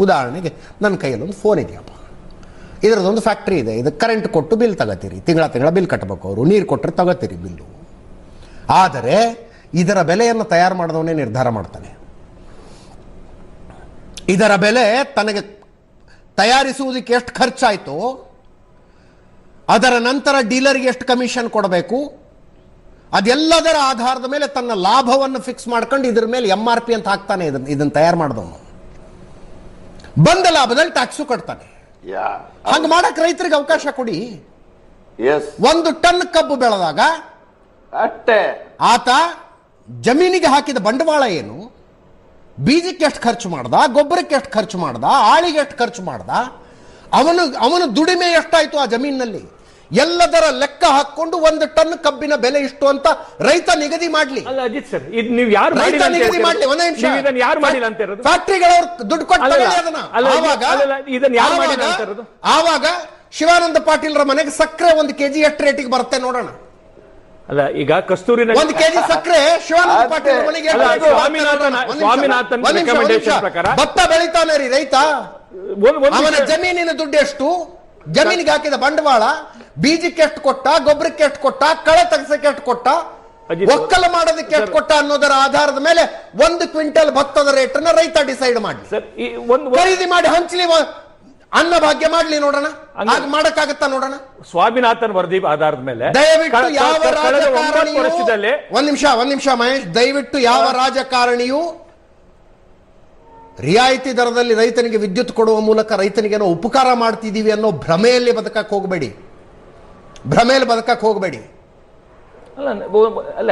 ಉದಾಹರಣೆಗೆ ನನ್ನ ಕೈಯಲ್ಲಿ ಒಂದು ಫೋನ್ ಇದೆಯಪ್ಪ. ಇದರದೊಂದು ಫ್ಯಾಕ್ಟ್ರಿ ಇದೆ. ಇದು ಕರೆಂಟ್ ಕೊಟ್ಟು ಬಿಲ್ ತಗೋತೀರಿ. ತಿಂಗಳ ತಿಂಗಳ ಬಿಲ್ ಕಟ್ಟಬೇಕು ಅವರು. ನೀರು ಕೊಟ್ಟರೆ ತಗೋತೀರಿ ಬಿಲ್ಲು ಆದರೆ ಇದರ ಬೆಲೆಯನ್ನು ತಯಾರು ಮಾಡಿದವನೇ ನಿರ್ಧಾರ ಮಾಡ್ತಾನೆ. ಇದರ ಬೆಲೆ ತನಗೆ ತಯಾರಿಸುವುದಕ್ಕೆ ಎಷ್ಟು ಖರ್ಚಾಯಿತು, ಅದರ ನಂತರ ಡೀಲರ್ಗೆ ಎಷ್ಟು ಕಮಿಷನ್ ಕೊಡಬೇಕು, ಅದೆಲ್ಲದರ ಆಧಾರದ ಮೇಲೆ ತನ್ನ ಲಾಭವನ್ನು ಫಿಕ್ಸ್ ಮಾಡ್ಕೊಂಡು ಇದ್ರ ಮೇಲೆ ಎಂ ಆರ್ ಪಿ ಅಂತ ಹಾಕ್ತಾನೆ ಇದನ್ನು ಇದನ್ನು ತಯಾರು ಮಾಡಿದವನು. ಬಂದ ಲಾಭದಲ್ಲಿ ಟ್ಯಾಕ್ಸು ಕಟ್ತಾನೆ ಯಾ ಹಂಗೆ ಮಾಡಕ್ ರೈತರಿಗೆ ಅವಕಾಶ ಕೊಡಿ. ಒಂದು ಟನ್ ಕಬ್ಬು ಬೆಳೆದಾಗ ಅಷ್ಟೇ ಆತ ಜಮೀನಿಗೆ ಹಾಕಿದ ಬಂಡವಾಳ ಏನು? ಬೀಜಕ್ಕೆ ಎಷ್ಟು ಖರ್ಚು ಮಾಡ್ದ? ಗೊಬ್ಬರಕ್ಕೆ ಎಷ್ಟು ಖರ್ಚು ಮಾಡ್ದ? ಆಳಿಗೆ ಎಷ್ಟು ಖರ್ಚು ಮಾಡ್ದ? ಅವನು ಅವನ ದುಡಿಮೆ ಎಷ್ಟಾಯ್ತು ಆ ಜಮೀನಿನಲ್ಲಿ? ಎಲ್ಲದರ ಲೆಕ್ಕ ಹಾಕೊಂಡು ಒಂದು ಟನ್ ಕಬ್ಬಿನ ಬೆಲೆ ಇಷ್ಟು ಅಂತ ರೈತ ನಿಗದಿ ಮಾಡ್ಲಿ. ಅಲ್ಲ ಅಜಿತ್ ಸರ್ ಇದು ನೀವು ಯಾರು ರೈತ ನಿಗದಿ? ಮಾಡ್ಲಿ ಒಂದೇ ನಿಮಿಷ. ಇದನ್ನ ಯಾರು ಮಾಡಿಲ್ಲ ಅಂತ ಇರೋದು? ಫ್ಯಾಕ್ಟ್ರಿಗಳವ್ರು ದುಡ್ಡು ಕೊಟ್ಟು ಅದನ್ನ. ಆವಾಗ ಇದನ್ನ ಯಾರು ಮಾಡಿಲ್ಲ ಅಂತ ಇರೋದು? ಆವಾಗ ಶಿವಾನಂದ ಪಾಟೀಲ್ರ ಮನೆಗೆ ಸಕ್ಕರೆ ಒಂದು ಕೆಜಿ ಎಷ್ಟು ರೇಟಿಗೆ ಬರುತ್ತೆ ನೋಡೋಣ. ಅಲ್ಲ ಈಗ ಕಸ್ತೂರಿ ಒಂದು ಕೆಜಿ ಸಕ್ಕರೆ ಶಿವಾನಂದ. ಪಾಟೀಲ್ ಮನೆಗೆ ಸ್ವಾಮಿನಾಥನ್- ನಿಮಿಷ. ಪ್ರಕಾರ- ಭತ್ತ ಬೆಳಿತಾನೆ ರೀ ರೈತ. ಅವನ ಜಮೀನಿನ ದುಡ್ಡು ಎಷ್ಟು? ಜಮೀನಿಗೆ ಹಾಕಿದ ಬಂಡವಾಳ ಬೀಜಕ್ಕೆ ಎಷ್ಟು ಕೊಟ್ಟ ಗೊಬ್ಬರಕ್ಕೆ ಎಷ್ಟು ಕೊಟ್ಟ ಕಳೆ ತೆಗೆಸಕ್ಕೆ ಎಷ್ಟು ಕೊಟ್ಟ ಒಕ್ಕಲ ಮಾಡೋದಕ್ಕೆ ಎಷ್ಟು ಕೊಟ್ಟ ಅನ್ನೋದರ ಆಧಾರದ ಮೇಲೆ ಒಂದು ಕ್ವಿಂಟಲ್ ಭತ್ತದ ರೇಟ್ ಅನ್ನ ರೈತ ಡಿಸೈಡ್ ಮಾಡಿ ಖರೀದಿ ಮಾಡಿ ಹಂಚಲಿ ಅನ್ನ ಭಾಗ್ಯ ಮಾಡ್ಲಿ ನೋಡೋಣ. ಮಾಡಕ್ಕಾಗತ್ತ ಹಾಗೆ ಮಾಡಕ್ಕಾಗತ್ತಾ ನೋಡೋಣ? ಸ್ವಾಮಿನಾಥನ್ ವರದಿ ಆಧಾರದ ಮೇಲೆ. ದಯವಿಟ್ಟು ಯಾವ ರಾಜಕಾರಣಿಯೂ ಒಂದ್ ನಿಮಿಷ ಒಂದ್ ನಿಮಿಷ ಮಹೇಶ್ ದಯವಿಟ್ಟು ಯಾವ ರಾಜಕಾರಣಿಯು ರಿಯಾಯಿತಿ ದರದಲ್ಲಿ ರೈತನಿಗೆ ವಿದ್ಯುತ್ ಕೊಡುವ ಮೂಲಕ ರೈತನಿಗೇನೋ ಉಪಕಾರ ಮಾಡ್ತಿದ್ದೀವಿ ಅನ್ನೋ ಭ್ರಮೆಯಲ್ಲಿ ಬದುಕಕ್ಕೆ ಹೋಗಬೇಡಿ. ಭ್ರಮೆಯಲ್ಲಿ ಬದುಕಕ್ಕೆ ಹೋಗಬೇಡಿ. ಅಲ್ಲ ಅಲ್ಲ